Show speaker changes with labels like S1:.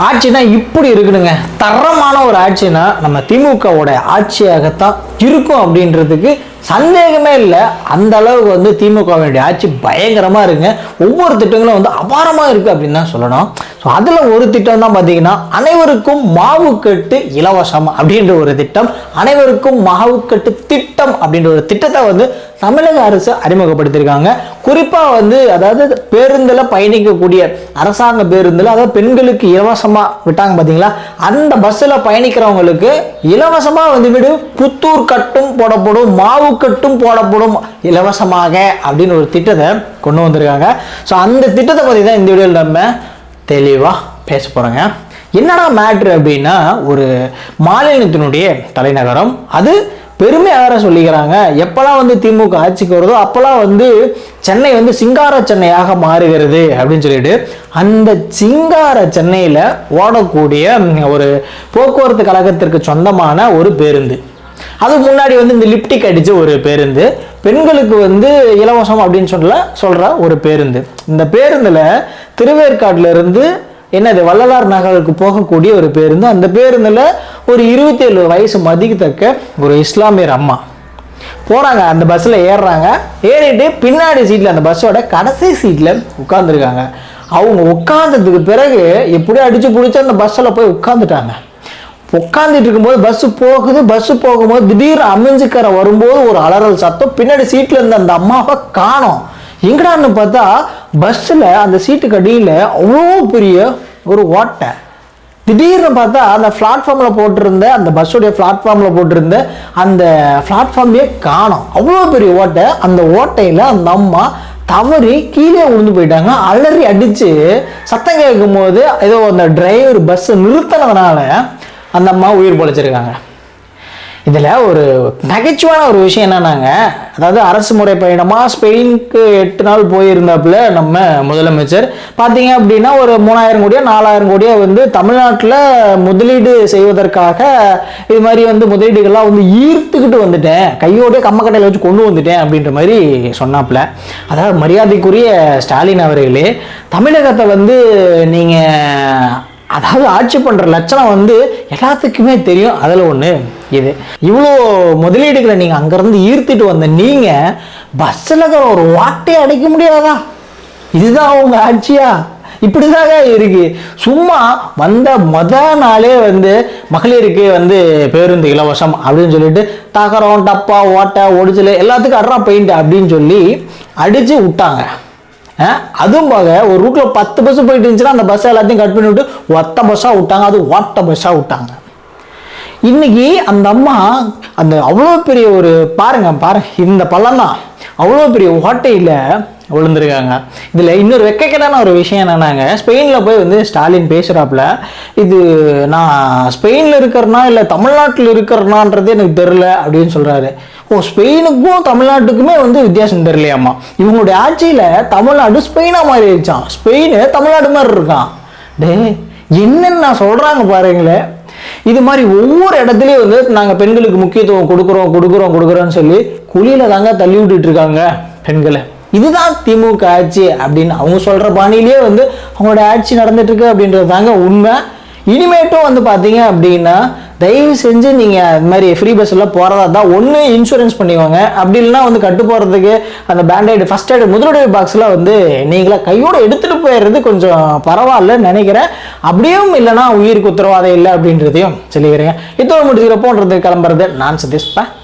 S1: ஆட்சினா இப்படி இருக்கணுங்க. தரமான ஒரு ஆட்சினா நம்ம திமுகவோட ஆட்சியாகத்தான் இருக்கும் அப்படின்றதுக்கு சந்தேகமே இல்லை. அந்த அளவுக்கு வந்து திமுகவினுடைய ஆட்சி பயங்கரமாக இருக்குங்க. ஒவ்வொரு திட்டங்களும் வந்து அபாரமாக இருக்குது அப்படின்னு தான் சொல்லணும். ஸோ அதில் ஒரு திட்டம் தான் பார்த்தீங்கன்னா அனைவருக்கும் மாவு கட்டு இலவசம் அப்படின்ற ஒரு திட்டம் அனைவருக்கும் மாவு கட்டு திட்டம் அப்படின்ற ஒரு திட்டத்தை வந்து தமிழக அரசு அறிமுகப்படுத்தியிருக்காங்க. குறிப்பாக வந்து அதாவது பேருந்தில் பயணிக்கக்கூடிய அரசாங்க பேருந்தில் அதாவது பெண்களுக்கு இலவசமாக விட்டாங்க பார்த்தீங்களா அந்த பஸ்ஸில் பயணிக்கிறவங்களுக்கு இலவசமாக வந்து விடு புத்தூர் கட்டும் போடப்படும் மாவு கட்டும் போடப்படும் இலவசமாக அப்படின்னு ஒரு திட்டத்தை கொண்டு வந்திருக்காங்க. ஸோ அந்த திட்டத்தை பற்றி தான் இந்த வீடியோவில் நம்ம தெளிவாக பேச போகிறோங்க என்னடா மேட்ரு அப்படின்னா ஒரு மாநிலத்தினுடைய தலைநகரம் அது பெருமையாக சொல்லிக்கிறாங்க? எப்போல்லாம் வந்து திமுக ஆட்சிக்கு வருதோ அப்போல்லாம் வந்து சென்னை வந்து சிங்கார சென்னையாக மாறுகிறது அப்படின்னு சொல்லிட்டு அந்த சிங்கார சென்னையில் ஓடக்கூடிய ஒரு போக்குவரத்து கழகத்திற்கு சொந்தமான ஒரு பேருந்து. அதுக்கு முன்னாடி வந்து இந்த லிப்டிக் அடிச்ச ஒரு பேருந்து பெண்களுக்கு வந்து இலவசம் அப்படின்னு சொல்ல சொல்கிற ஒரு பேருந்து. இந்த பேருந்தில் திருவேற்காட்டுல இருந்து என்னது வள்ளலார் நகருக்கு போகக்கூடிய ஒரு பேருந்து. அந்த பேருந்தில் ஒரு இருபத்தி ஏழு வயசு மதிக்கத்தக்க ஒரு இஸ்லாமியர் அம்மா. போகிறாங்க அந்த பஸ்ஸில் ஏறுறாங்க. ஏறிட்டு பின்னாடி சீட்டில் அந்த பஸ்ஸோட கடைசி சீட்டில் உட்காந்துருக்காங்க அவங்க உட்காந்ததுக்கு பிறகு எப்படியோ அடித்து பிடிச்சி அந்த பஸ்ஸில் போய் உட்காந்துட்டாங்க உட்காந்துட்டு இருக்கும்போது பஸ்ஸு போகுது பஸ்ஸு போகும்போது திடீர்னு அமைஞ்சுக்கரை வரும்போது ஒரு அலறல் சத்தம். பின்னாடி சீட்டில் இருந்த அந்த அம்மாவை காணோம். எங்கடான்னு பார்த்தா பஸ்ஸில் அந்த சீட்டுக்கு அடியில் அவ்வளோ பெரிய ஒரு ஓட்டை. திடீர்னு பார்த்தா அந்த பிளாட்ஃபார்மில் போட்டிருந்த அந்த பஸ்ஸுடைய பிளாட்ஃபார்மில் போட்டிருந்த அந்த பிளாட்ஃபார்மையே காணும். அவ்வளோ பெரிய ஓட்டை. அந்த ஓட்டையில் அந்த அம்மா தவறி கீழே விழுந்து போயிட்டாங்க. அலறி அடித்து சத்தம் கேட்கும் போது ஏதோ அந்த டிரைவர் பஸ்ஸை நிறுத்தினதுனால அந்த அம்மா உயிர் பொழைச்சிருக்காங்க. இதில் ஒரு நகைச்சுவான ஒரு விஷயம் என்னன்னாங்க அதாவது அரசு முறை பயணமாக ஸ்பெயினுக்கு எட்டு நாள் போயிருந்தாப்புல நம்ம முதலமைச்சர். பார்த்தீங்க அப்படின்னா ஒரு மூணாயிரம் கோடியோ நாலாயிரம் கோடியோ வந்து தமிழ்நாட்டில் முதலீடு செய்வதற்காக இது மாதிரி வந்து முதலீடுகள்லாம் வந்து ஈர்த்துக்கிட்டு வந்துட்டேன். கையோடைய கம்மக்கட்டையில் வச்சு கொண்டு வந்துட்டேன் அப்படின்ற மாதிரி சொன்னாப்புல. அதாவது மரியாதைக்குரிய ஸ்டாலின் அவர்களே தமிழகத்தை வந்து நீங்கள் அதாவது ஆட்சி பண்ணுற லட்சணம் வந்து எல்லாத்துக்குமே தெரியும். அதில் ஒன்று இது. இவ்வளோ முதலீடுகளை நீங்கள் அங்கேருந்து ஈர்த்துட்டு வந்த நீங்கள் பஸ்ஸில் இருக்கிற ஒரு வாட்டையை அடைக்க முடியாதா? இதுதான் உங்க ஆட்சியா? இப்படிதாங்க இருக்கு. சும்மா வந்த மொத நாளே வந்து மகளிருக்கு வந்து பேருந்து இலவசம் அப்படின்னு சொல்லிட்டு தகரம் டப்பா ஓட்டை ஒடிச்சல் எல்லாத்துக்கும் அட்ரா பெயிண்ட் அப்படின்னு சொல்லி அடிச்சு விட்டாங்க. அதுவும் போக ஒரு ரூட்ல பத்து பஸ் போயிட்டு இருந்துச்சுன்னா அந்த பஸ் எல்லாத்தையும் கட் பண்ணி விட்டு ஒத்த பஸ்ஸாக விட்டாங்க. அது ஓட்ட பஸ்ஸாக விட்டாங்க. இன்னைக்கு அந்த அம்மா அந்த அவ்வளோ பெரிய ஒரு பாருங்க பாருங்க இந்த பள்ளம் தான் அவ்வளோ பெரிய ஓட்டையில் விழுந்திருக்காங்க. இதில் இன்னொரு வெக்கக்கேடான ஒரு விஷயம் என்னன்னாங்க ஸ்பெயினில் போய் வந்து ஸ்டாலின் பேசுகிறாப்புல இது நான் ஸ்பெயினில் இருக்கிறனா இல்லை தமிழ்நாட்டில் இருக்கிறனான்றது எனக்கு தெரில அப்படின்னு சொல்கிறாரு ஓ ஸ்பெயினுக்கும் தமிழ்நாட்டுக்குமே வந்து வித்தியாசம் தெரியலையாம்மா. இவங்களுடைய ஆட்சியில் தமிழ்நாடு ஸ்பெயினாக மாறிடுச்சான் ஸ்பெயின் தமிழ்நாடு மாதிரி இருக்கான் டே என்னென்ன சொல்கிறாங்க பாருங்களேன். இது மாதிரி ஒவ்வொரு இடத்துலையும் வந்து நாங்கள் பெண்களுக்கு முக்கியத்துவம் கொடுக்குறோம் கொடுக்குறோம் கொடுக்குறோன்னு சொல்லி குழியில தாங்க தள்ளி விட்டுட்டு இருக்காங்க பெண்களை. இதுதான் திமுக ஆட்சி அப்படின்னு அவங்க சொல்ற பாணியிலேயே வந்து அவங்களோட ஆட்சி நடந்துட்டு இருக்கு அப்படின்றது தாங்க உண்மை. இனிமேட்டும் வந்து பார்த்தீங்க அப்படின்னா தயவு செஞ்சு நீங்கள் இது மாதிரி ஃப்ரீ பஸ்ஸில் போகிறதா தான் ஒன்று இன்சூரன்ஸ் பண்ணிக்கோங்க. அப்படி இல்லைனா வந்து கட்டு போகிறதுக்கு அந்த பேண்டைடு ஃபஸ்ட் எய்டு முதலுடைய பாக்ஸில் வந்து நீங்களாக கையோட எடுத்துகிட்டு போயிடுறது கொஞ்சம் பரவாயில்லன்னு நினைக்கிறேன். அப்படியும் இல்லைனா உயிருக்கு உத்தரவாதம் இல்லை அப்படின்றதையும் சொல்லிக்கிறேங்க. இதோட முடிச்சுக்கிறப்போன்றது கிளம்புறது நான் சதீஷ்பேன்